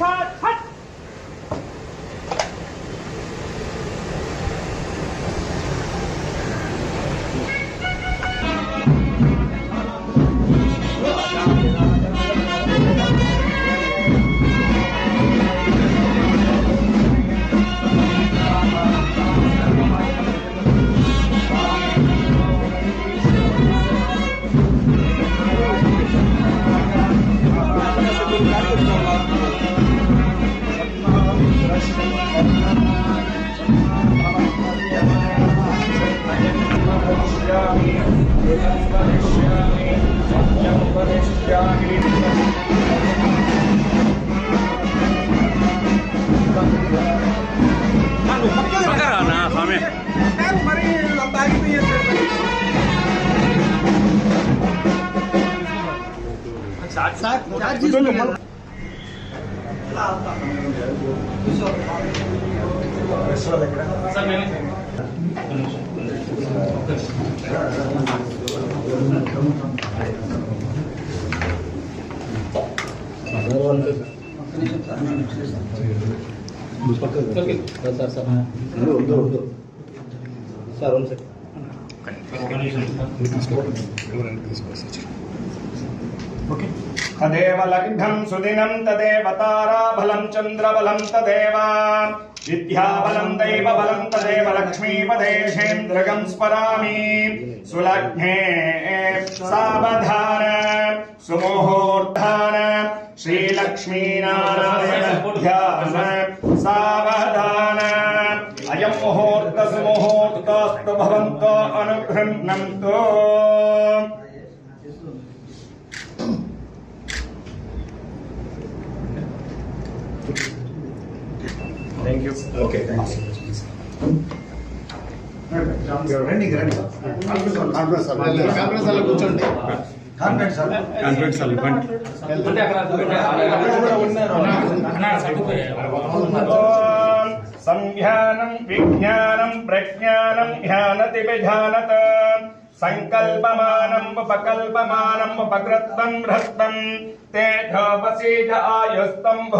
一二 वदिष्यामि एतत् वदिष्यामि सत्यं वदिष्यामि ना हमें साथ साथ सर मैंने మరి అంత ఆగిపోయేది तदेव लग्नं सुदिनं तदेव ताराबलं चन्द्रबलं तदेव विद्याबलं दैव बलं तदेव लक्ष्मीपदेशेन्द्रगम् स्मरामि। सुलग्ने सावधान, सुमुहूर्धान श्रीलक्ष्मीनारायणध्यान सावधान। अयम् मुहूर्तसुमुहूर्तास्तु भवन्तो अनुगृह्णन्तु। థ్యాంక్ యూ ఓకే రండి రండి కాన్ఫరెన్స్ హాల్లో కూర్చోండి. కాన్ఫరెన్స్ కాన్ఫరెన్స్ ఇవ్వండి. ఓం సంధ్యానం విజ్ఞానం ప్రజ్ఞానం ధ్యానతి విధానత सङ्कल्पमानमुपकल्पमानमुपकृत्वम् हृत्वम् तेढोपसीढ आयुस्तम्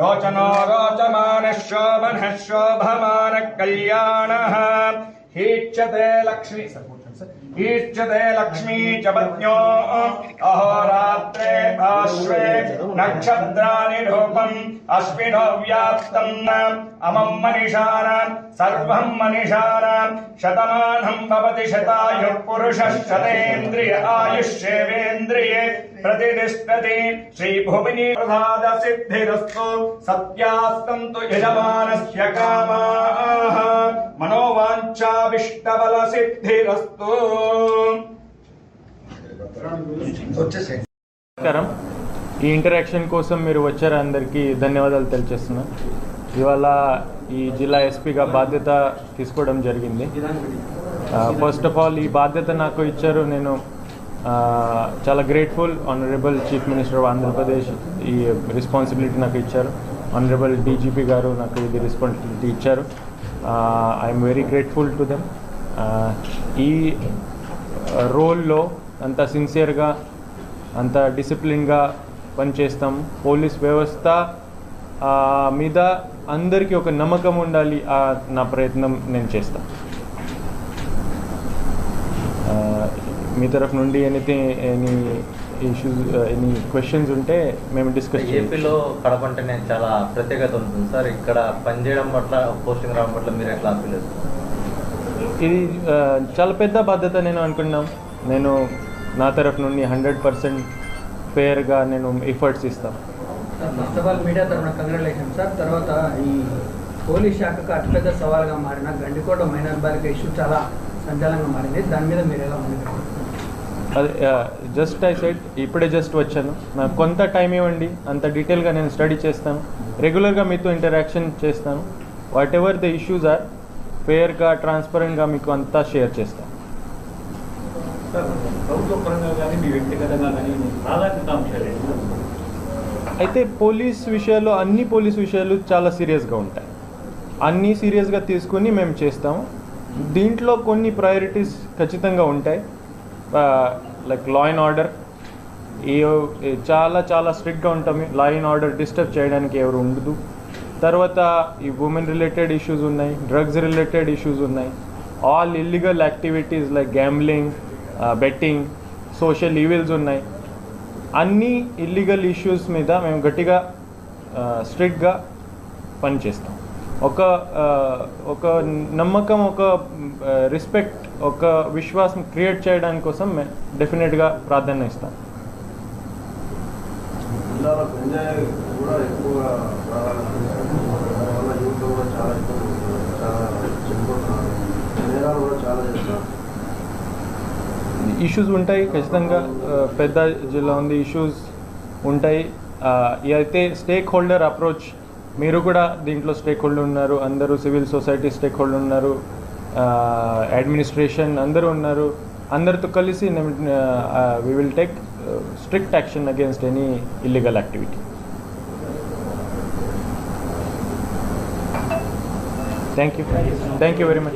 रोचनो रोचमानः शोभनः शोभमानः कल्याणः लक्ष्मी। सर्वम् लक्ष्मी चो अहोरात्रे आश्वे नक्षत्राणि रूपम् अश्विनो व्याप्तम् अमम् मनिषाणाम् सर्वम् मनिषाणाम् भवति शतेन्द्रिय आयुष्येवेन्द्रिये प्रतिष्ठति। प्रसाद सिद्धिरस्तु सत्यास्तन्तु यजमानस्य कामाः। मनोवाञ्छाविष्टबलसिद्धिरस्तु నమస్కారం. ఈ ఇంటరాక్షన్ కోసం మీరు వచ్చారు అందరికీ ధన్యవాదాలు తెలియజేస్తున్నాను ఇవాళ ఈ జిల్లా ఎస్పీగా బాధ్యత తీసుకోవడం జరిగింది. ఫస్ట్ ఆఫ్ ఆల్ ఈ బాధ్యత నాకు ఇచ్చారు నేను చాలా grateful honourable chief minister of Andhra Pradesh ఈ రెస్పాన్సిబిలిటీ నాకు ఇచ్చారు. ఆనరబుల్ డీజీపీ గారు నాకు ఇది రెస్పాన్సిబిలిటీ ఇచ్చారు. I'm very grateful to them ఈ రోల్లో అంత సిన్సియర్గా అంత డిసిప్లిన్గా పనిచేస్తాం. పోలీస్ వ్యవస్థ మీద అందరికీ ఒక నమ్మకం ఉండాలి ఆ నా ప్రయత్నం నేను చేస్తాను మీ తరఫు నుండి anything any issues any questions ఉంటే మేము డిస్కస్ ఏపీలో కడప అంటేనే చాలా ప్రత్యేకత ఉంటుంది. సార్ ఇక్కడ పనిచేయడం పట్ల పోస్టింగ్ రావడం పట్ల మీరు ఎట్లా అప్పీల్ ఇది చాలా పెద్ద బాధ్యత నేను అనుకున్నాం. నేను నా తరఫు నుండి హండ్రెడ్ పర్సెంట్ ఫేర్గా నేను ఎఫర్ట్స్ ఇస్తాను ఫస్ట్ ఆఫ్ ఆల్ మీడియా తరఫున కంగ్రాచులేషన్ సార్. తర్వాత ఈ పోలీస్ శాఖకు అతిపెద్ద సవాల్గా మారిన గండికోట మైనర్ బాలిక ఇష్యూ చాలా సంచలనంగా మారింది. దాని మీద మీరు ఎలా ఉంది అదే జస్ట్ ఐ సెట్ ఇప్పుడే జస్ట్ వచ్చాను. నాకు కొంత టైం ఇవ్వండి. అంత డీటెయిల్గా నేను స్టడీ చేస్తాను. రెగ్యులర్గా మీతో ఇంటరాక్షన్ చేస్తాను. Whatever the issues are ఫేర్గా ట్రాన్స్పరెంట్గా మీకు అంతా షేర్ ఏంటి? అయితే పోలీస్ విషయాలు అన్ని పోలీస్ విషయాలు చాలా సీరియస్గా ఉంటాయి. అన్నీ సీరియస్గా తీసుకుని మేము చేస్తాము దీంట్లో కొన్ని ప్రయారిటీస్ ఖచ్చితంగా ఉంటాయి. లైక్ లా అండ్ ఆర్డర్ ఏ చాలా చాలా స్ట్రిక్ట్గా ఉంటాం. లా అండ్ ఆర్డర్ డిస్టర్బ్ చేయడానికి ఎవరు ఉండదు. తర్వాత ఈ ఉమెన్ రిలేటెడ్ ఇష్యూస్ ఉన్నాయి డ్రగ్స్ రిలేటెడ్ ఇష్యూస్ ఉన్నాయి. All illegal activities like gambling betting social evils ఉన్నాయి. అన్ని ఇల్లీగల్ ఇష్యూస్ మీద మేము గట్టిగా uh, స్ట్రిక్ట్గా పనిచేస్తాం. ఒక uh, ఒక నమ్మకం ఒక uh, రెస్పెక్ట్ ఒక విశ్వాసం క్రియేట్ చేయడానికి కోసం మేము డెఫినెట్గా ప్రాధాన్యత ఇస్తాం. ద్వారా గంజాయి కూడా ఎక్కువ దానివల్ల యూత్ కూడా చాలా ఇబ్బంది చాలా చనిపోతున్నారు నేరాలు కూడా చాలా చేస్తున్నారు. ఇష్యూస్ ఉంటాయి ఖచ్చితంగా పెద్ద జిల్లా ఉంది ఇష్యూస్ ఉంటాయి. అయితే స్టేక్ హోల్డర్ అప్రోచ్ మీరు కూడా దీంట్లో స్టేక్ హోల్డర్ ఉన్నారు అందరూ సివిల్ సొసైటీ స్టేక్ హోల్డర్ ఉన్నారు అడ్మినిస్ట్రేషన్ అందరూ ఉన్నారు అందరితో కలిసి we will take strict action against any illegal activity. Thank you. Thank you very much.